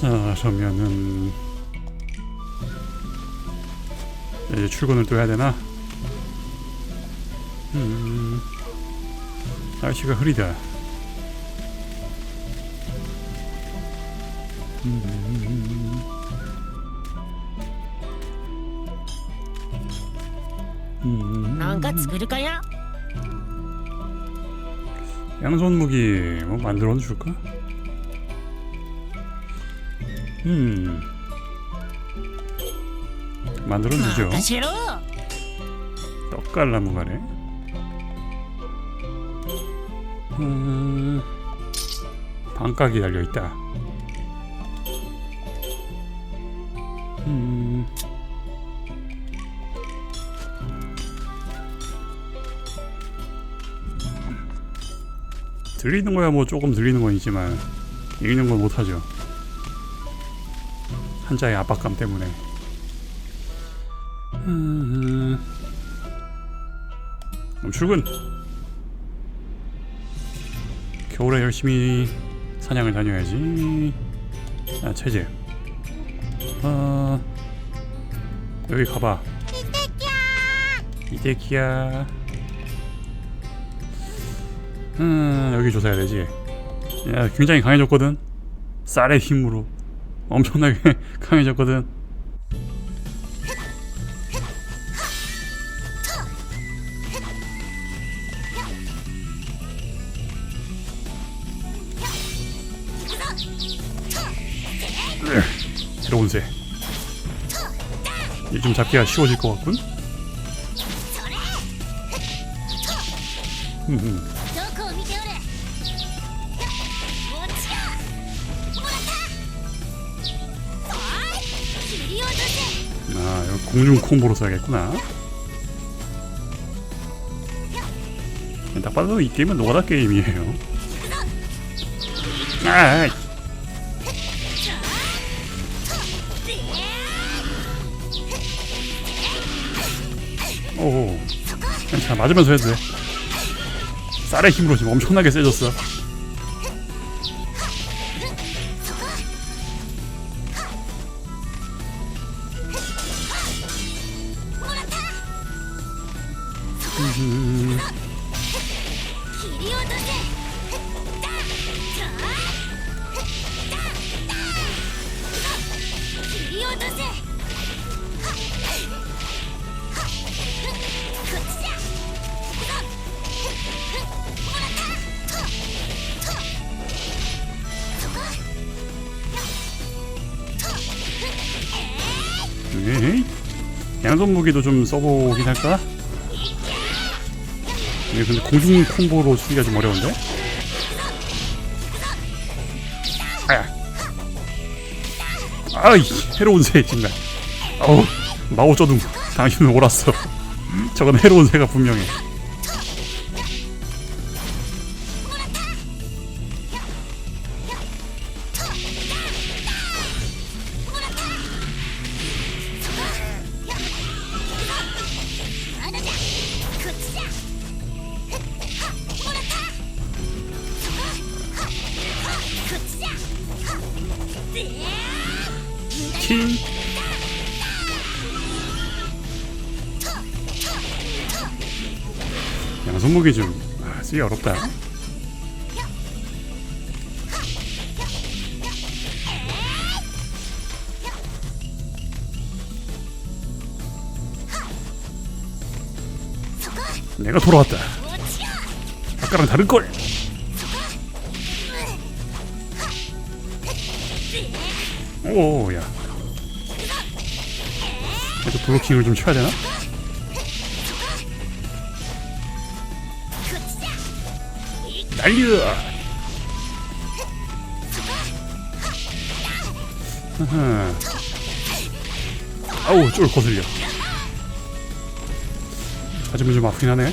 자 그러면은 이제 출근을 또 해야 되나? 음 날씨가 흐리다. 음, うんなんか作るかや 양손 무기 뭐 만들어 줄까? 음. 만들어주죠. 아, 싫어. 떡갈나무 가네. 음. 반각이 달려 있다. 음. 들리는 거야 뭐 조금 들리는 건 있지만 읽는 건 못하죠. 한자의 압박감 때문에. 음, 출근. 겨울에 열심히 사냥을 다녀야지. 아 체제. 아 여기 가봐. 이대기야. 음 여기 조사해야 되지. 야 굉장히 강해졌거든. 쌀의 힘으로 엄청나게 강해졌거든. 새로운 새. 이제 좀 잡기가 쉬워질 것 같군. 아, 이거 공중 콤보로 써야겠구나. 딱 봐도 이 게임은 노가다 게임이에요. 아, 오, 괜찮아 맞으면서 해도 돼. 쌀의 힘으로 지금 엄청나게 세졌어. 양손 무기도 좀 써보긴 할까? 이게 근데 공중 콤보로 쓰기가 좀 어려운데? 아야. 아이, 해로운 새, 정말. 어우, 마오쩌둥. 당신은 옳았어. 저건 해로운 새가 분명해. 킹 양손 무기 좀 아, 쓰기 어렵다. 내가 돌아왔다. 아까랑 다른걸. 오야 이거 블로킹을 좀 쳐야 되나? 날려! 으흠. 아우 쫄 거슬려 아주머좀 아프긴 하네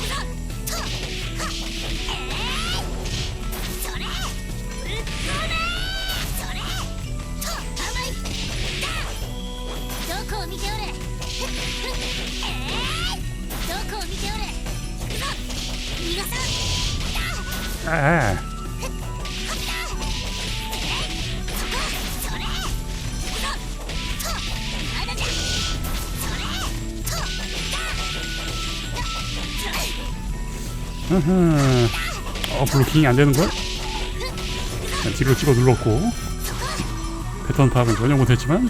어 블로킹이 안 되는 걸? 그냥 뒤로 찍어 눌렀고 패턴 파악은 전혀 못했지만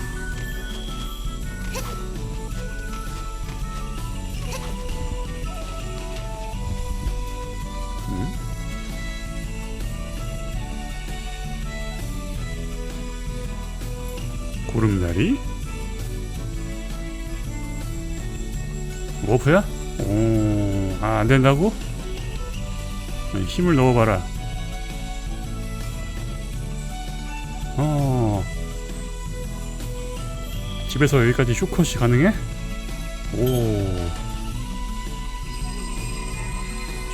음? 구름다리 워프야? 오, 아, 안 된다고? 힘을 넣어봐라. 어. 집에서 여기까지 쇼컷이 가능해? 오.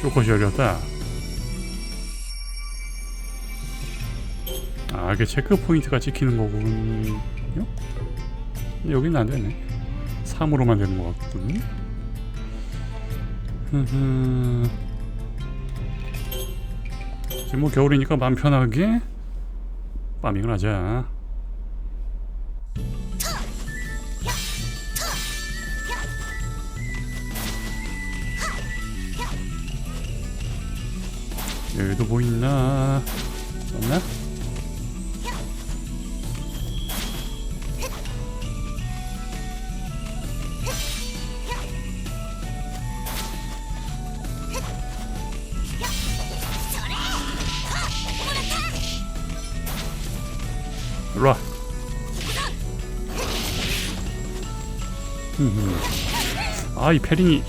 쇼컷이 열렸다. 아, 이게 체크 포인트가 찍히는 거군요? 근데 여기는 안 되네. 3으로만 되는 것 같거든. 흐흐. 지금 뭐 겨울이니까 마음 편하게 파밍을 하자. 여기도 뭐 있나? 없나? 아, 이 패링이.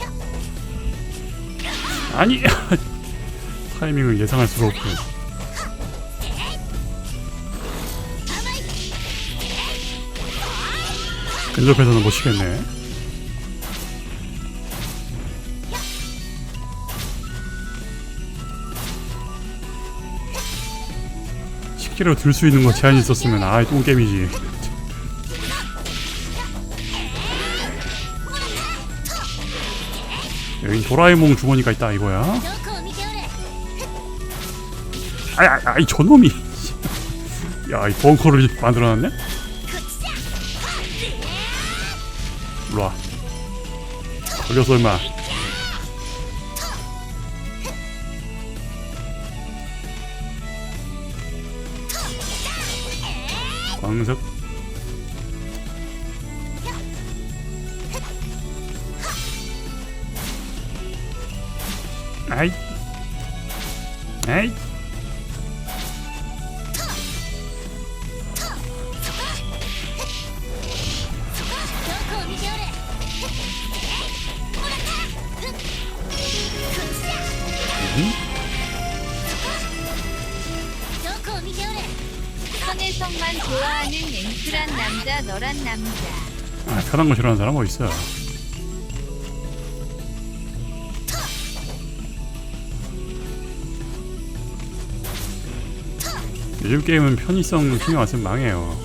아니! 타이밍을 예상할 수가 없고. 근접해서는 못 치겠네. 식기로 들 수 있는 거 제한이 있었으면 아이 똥게임이지. 여긴 도라에몽 주머니가 있다 이거야. 아이 아이 저놈이. 야이 벙커를 만들어놨네? 일로와. 걸렸어 임마. 광석. 아이. 아이. 선혜성만 좋아하는 앵클한 남자 너란 남자. 아 편한 거 싫어하는 사람 어딨어? 요즘 게임은 편의성 신경 안 쓰면 망해요.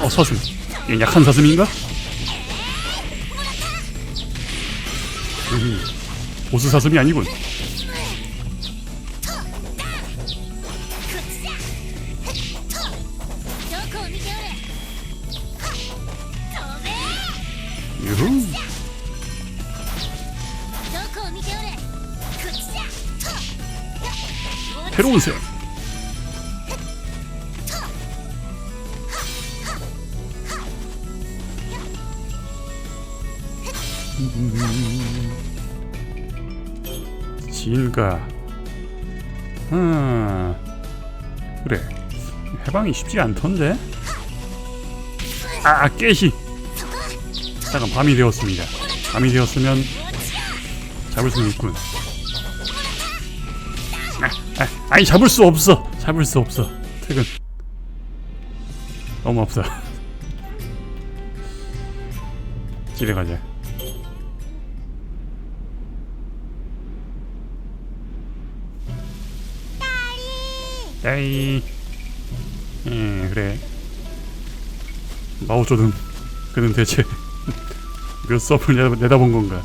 어 사슴 약한 사슴인가? 음, 보스 사슴이 아니군 진가. 아, 그래. 해방이 쉽지 않던데. 아, 깨시. 잠깐 밤이 되었습니다. 밤이 되었으면 잡을 수는 있군. 아, 아 니 잡을 수 없어. 잡을 수 없어. 퇴근. 너무 없어. 집에 가자. 야이. 예 그래. 마오조든 그는 대체 몇 수업을 내다, 내다본 건가?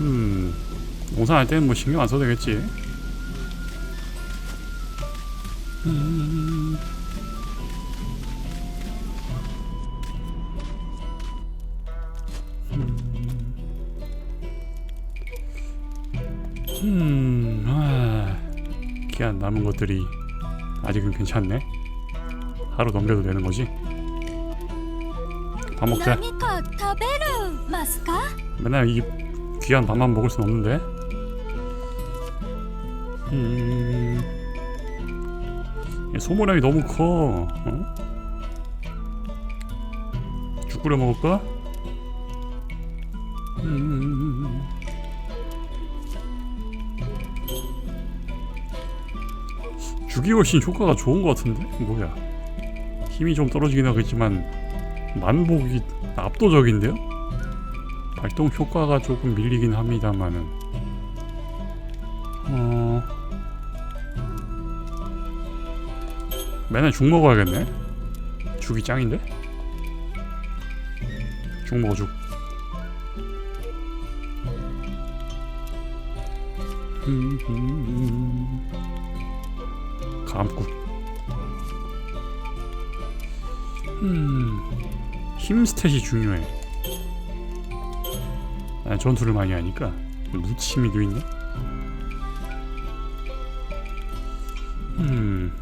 음 오산할 때는 뭐 신경 안 써도 되겠지. 음. 일단 남은 것들이 아직은 괜찮네. 하루 넘겨도 되는 거지? 밥 먹자. 맨날 이 귀한 밥만 먹을 순 없는데. 음... 소모량이 너무 커. 어? 죽 끓여 먹을까? 죽이 훨씬 효과가 좋은 것 같은데? 뭐야? 힘이 좀 떨어지긴 하겠지만 만복이 압도적인데요? 발동 효과가 조금 밀리긴 합니다만은 어 맨날 죽 먹어야겠네 죽이 짱인데 죽 먹어 죽 감국 음힘 스탯이 중요해 아, 전투를 많이 하니까 무침이도 있네. 음.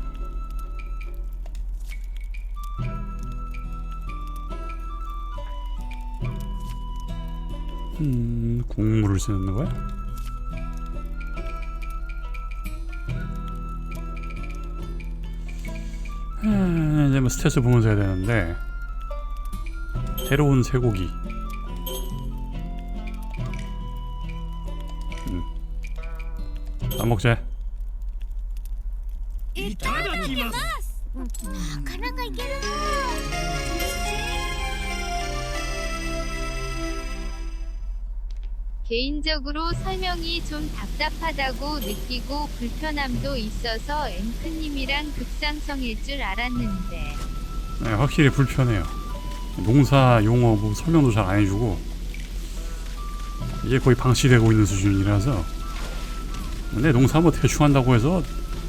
음, 국물을 쓰는 거야? 아, 이제 뭐 스탯을 보면서 해야 되는데 새로운 쇠고기 안 먹자. いただきますなかなかいけるな 개인적으로 설명이 좀 답답하다고 느끼고 불편함도 있어서 앵크님이랑 급상성일 줄 알았는데 네, 확실히 불편해요. 농사 용어 뭐 설명도 잘 안 해주고 이제 거의 방치되고 있는 수준이라서 근데 농사 뭐 대충 한다고 해서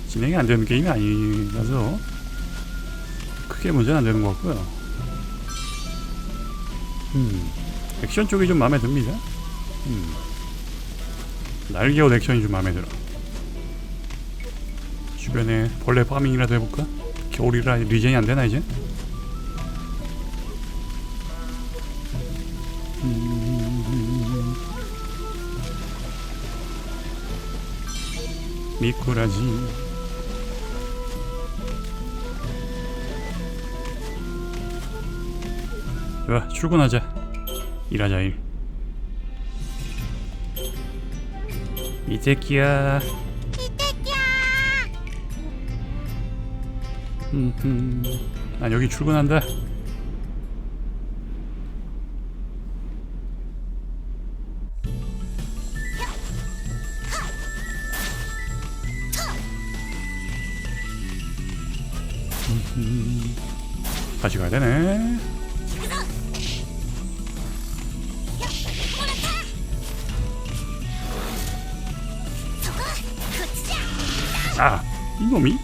진행이 안 되는 게임이 아니라서 크게 문제는 안 되는 것 같고요. 음, 액션 쪽이 좀 마음에 듭니다. 음, 날개옷 액션이 좀 마음에 들어. 주변에 벌레 파밍이라도 해볼까? 겨울이라 리젠이 안 되나 이제? 미꾸라지 좋아 출근하자 일하자 일 이새끼야. 음흠 난 여기 출근한다 아, 이놈이?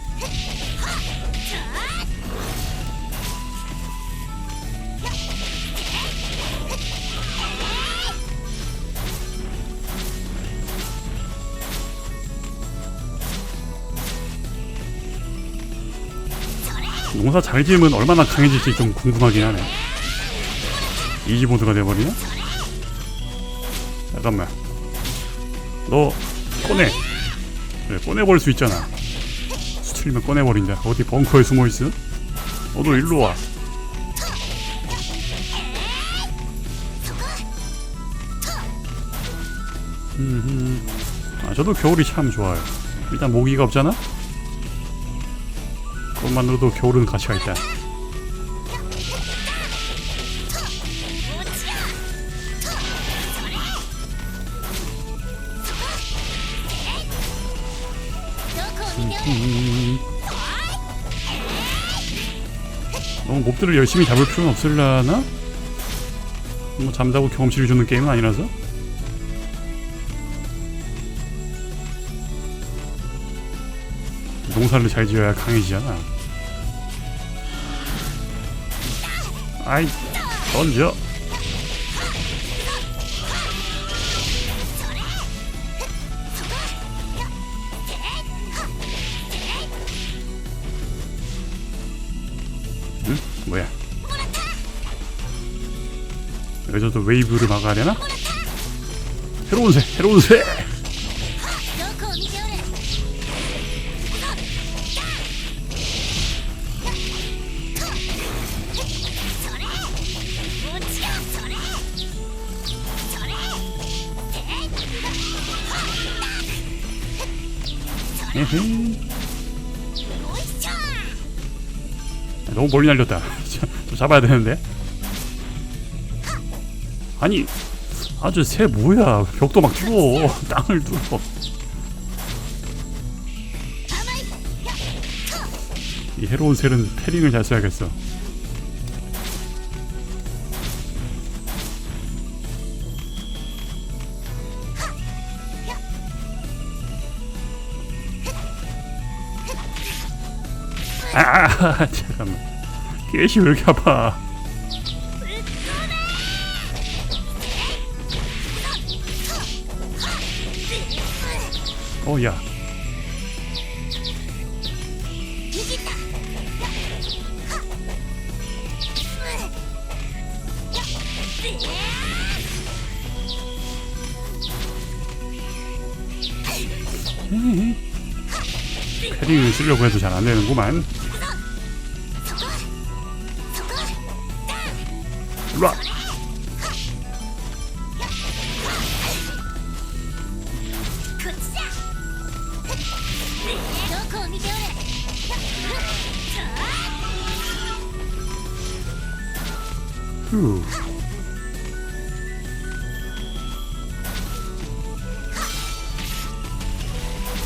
농사 잘 지으면 얼마나 강해질지 좀 궁금하긴 하네. 이지모드가 돼버리나? 잠깐만. 너 꺼내. 그래 꺼내버릴 수 있잖아. 수틀리면 꺼내버린다. 어디 벙커에 숨어 있어? 너도 일로 와. 음흠. 아 저도 겨울이 참 좋아요. 일단 모기가 없잖아. 그것만으로도 겨울은 가치가 있다. 너무 몹들을 열심히 잡을 필요는 없을라나? 뭐 잠자고 경험치를 주는 게임은 아니라서? 농사를 잘 지어야 강해지잖아 아이 던져 저도 웨이브를 막아야 되나? 새로운 새, 새로운 새. 너무 멀리 날렸다. 좀 잡아야 되는데. 아니, 아주 새 뭐야? 벽도 막 뚫어. 땅을 뚫어. 이 해로운 셀은 패링을 잘 써야겠어. 아, 아, 잠깐만. 깨시 왜 이렇게 아파? 패딩 쓰려고 해도 잘 안 되는구만. 락.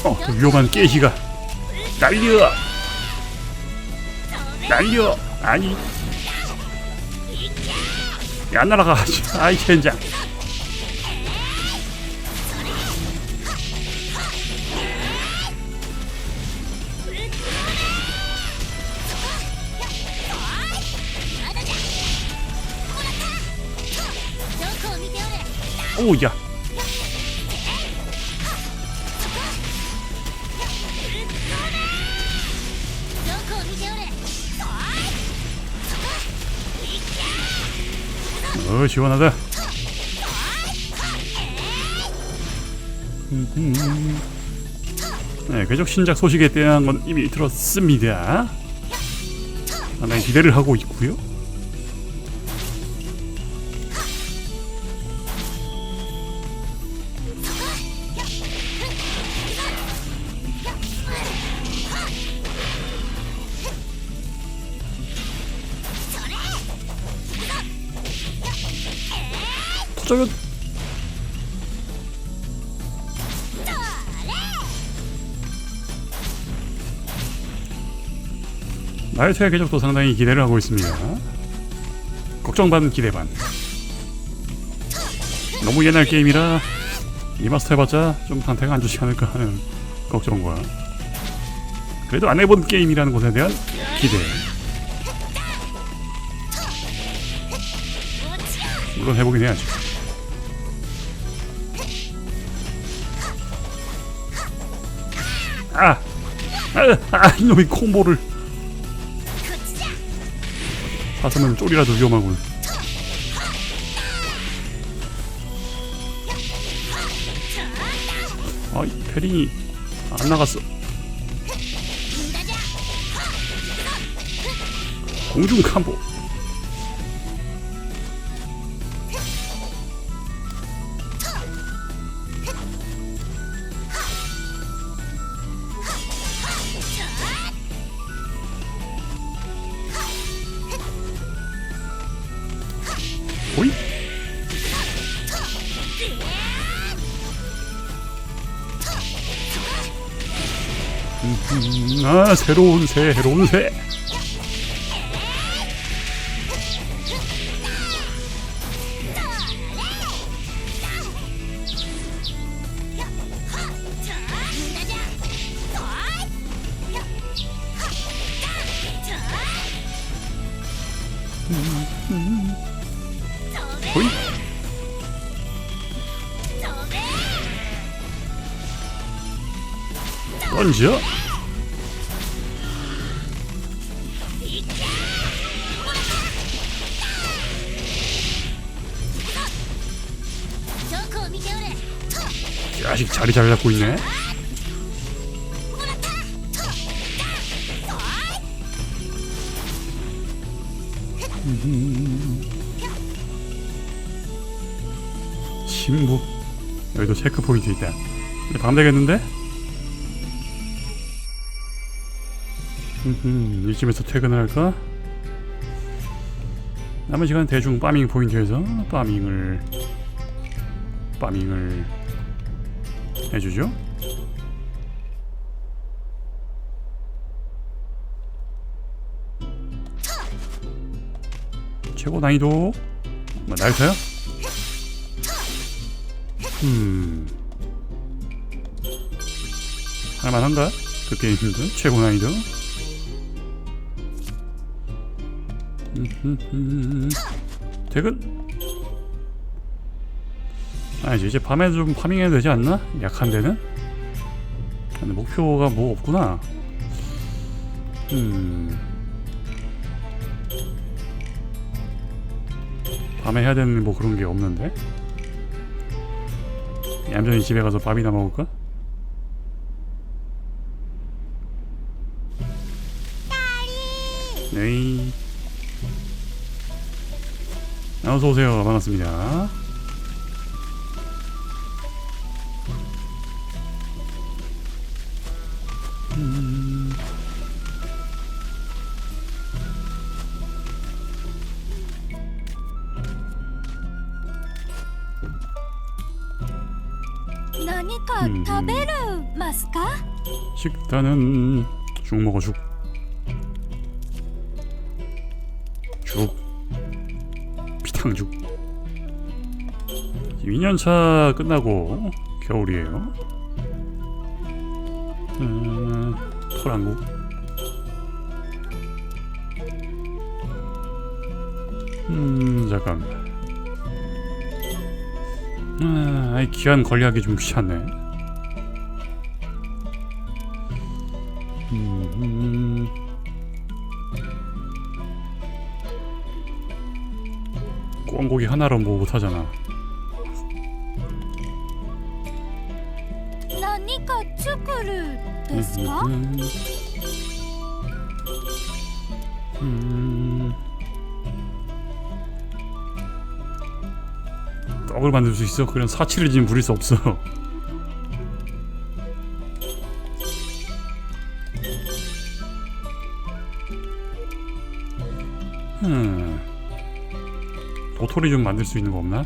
어, 그 위험한 깨시가 날려. 날려. 아니. 야 날아가 아이 젠장. 오야. 어, 시원하다. 음. 네, 궤적 신작 소식에 대한 건 이미 들었습니다. 상당히 기대를 하고 있고요. 나이트의 궤적도 상당히 기대를 하고 있습니다. 걱정 반 기대 반. 너무 옛날 게임이라 리마스터 해봤자 좀 단태가 안 좋지 않을까 하는 걱정과 그래도 안 해본 게임이라는 것에 대한 기대. 물론 해보긴 해야죠. 아! 아! 아! 아 이놈의 콤보를. 다섯 명 쫄이라도 위험하군. 아이, 페링이 안 나갔어. 공중 캄보. 아 새로운 새 새로운 새 자식 자리 잘 잡고 있네. 신부 여기도 체크 포인트 있다. 근데 밤 되겠는데? 음, 이쯤에서 퇴근을 할까? 남은 시간 대충 파밍 포인트에서 파밍을 파밍을 해주죠. 최고 난이도 뭐 날타요? 음 할만한가? 그 게임도 최고 난이도 퇴근. 아 이제 이제 밤에 좀 파밍해야 되지 않나? 약한 데는? 근데 목표가 뭐 없구나. 음. 밤에 해야 되는 뭐 그런 게 없는데? 얌전히 집에 가서 밥이나 먹을까? 네 어서 오세요. 반갑습니다. 음... 식단은 죽 먹어 죽. 죽. 피탕죽. 2년차 끝나고 겨울이에요. 음, 토랑국. 음, 잠깐. 아, 귀한 관리하기 좀 귀찮네. 꽝고기 하나로 뭐 못하잖아 나니까 축구를 됐어? 음, 음, 음. 떡을 만들 수 있어? 그런 사치를 지금 부릴 수 없어 도토리 좀 만들 수 있는 거 없나?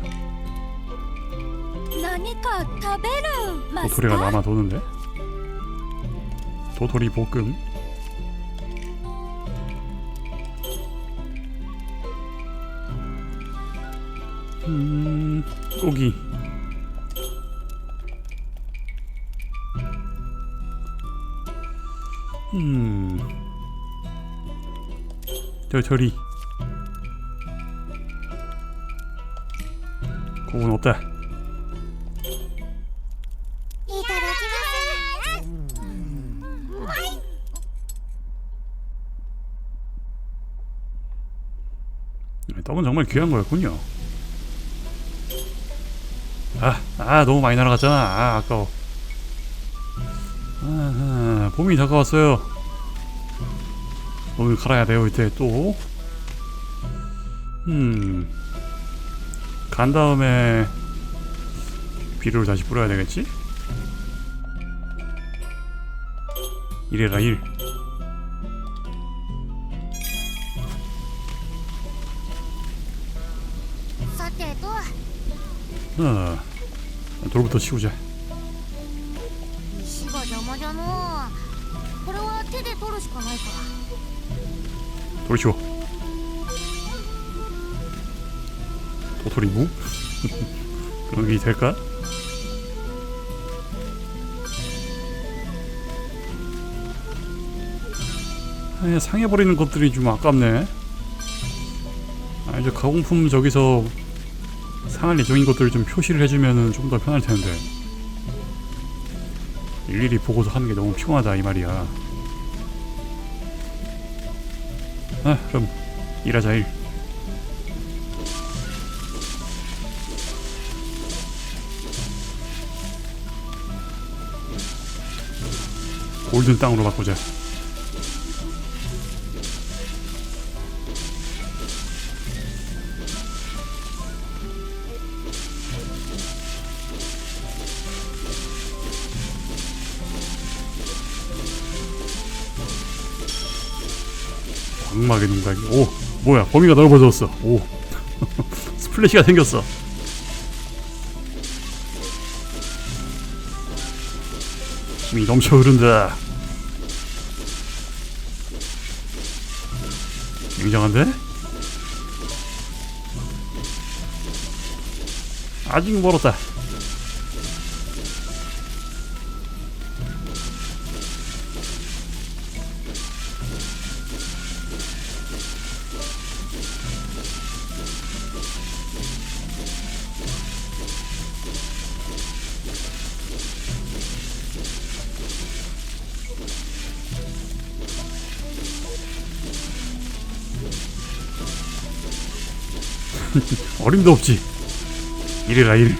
도토리가 남아 도는데? 도토리 볶음. 음, 고기. 음. 도토리. 오 어때? 떡은 정말 귀한 거였군요. 아, 아 너무 많이 날아갔잖아. 아, 아까워. 아, 아, 봄이 다가왔어요. 오늘 갈아야 돼요 이때 또. 음. 간 다음에 비료를 다시 뿌려야 되겠지? 이래라 일. 어, 돌부터 치우자. 돌 치워. 도토리 무? 그런 게 될까? 아, 상해버리는 것들이 좀 아깝네. 아 이제 가공품 저기서 상할 예정인 것들을 좀 표시를 해주면은 좀 더 편할 텐데 일일이 보고서 하는 게 너무 피곤하다 이 말이야. 아 그럼 일하자 일. 골든 땅으로 바꾸자. 광막의 눈각이 오 뭐야 범위가 넓어졌어. 오 스플래시가 생겼어. 힘이 넘쳐 흐른다 굉장한데? 아직 멀었다 어림도 없지. 이래라 일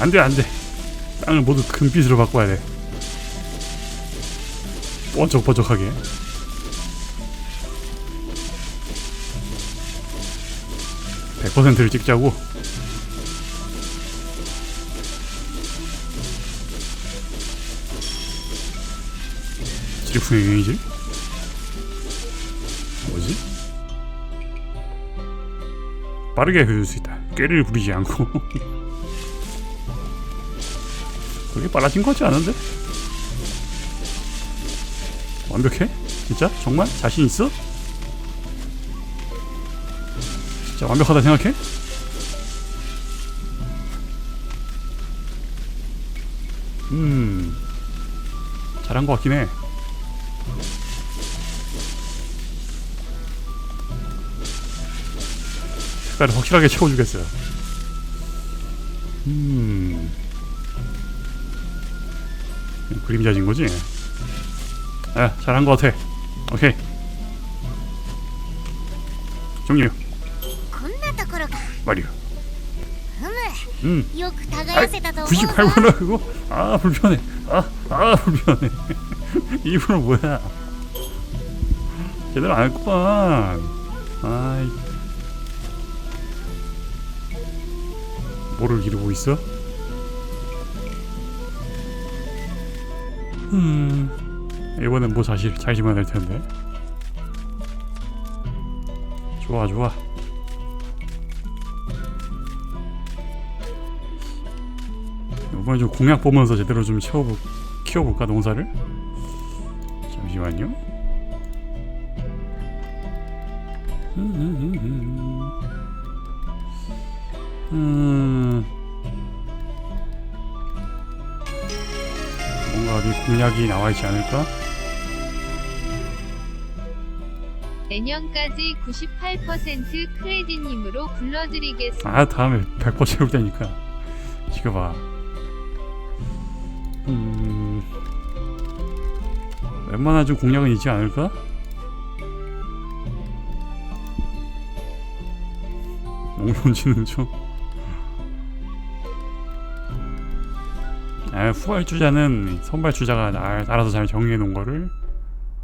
안돼 안돼 땅을 모두 금빛으로 바꿔야 돼. 번쩍번쩍하게. (100%를) 찍자고. 지리풍의 유행이지? 뭐지? 빠르게 해줄 수 있다. 꾀를 부리지 않고 그게 빨라진 것 같지 않은데? 완벽해? 진짜? 정말? 자신 있어? 진짜 완벽하다 생각해? 음 잘한 것 같긴 해 색깔을 확실하게 채워주겠어요 음 그림자진 거지? 아, 잘한 것 같아. 오케이. 종료. 말이야. 음. 98원 그거? 아, 불편해. 아, 아, 불편해. 이분은 뭐야? 제대로 안 했구만. 아이. 뭐를 이루고 있어? 음. 이번엔 뭐 사실 잘 심어야 될 텐데. 좋아 좋아. 이번에 좀 공약 보면서 제대로 좀 채워보, 키워볼까 농사를? 잠시만요. 음. 어디 공약이 나와 있지 않을까? 내년까지 98% 크레디님으로 불러드리겠습니다. 아 다음에 100% 채울 테니까 지금 봐. 음. 웬만한 좀 공약은 있지 않을까? 농촌지는 좀. 후발 주자는 선발 주자가 알- 알아서 잘 정리해 놓은 거를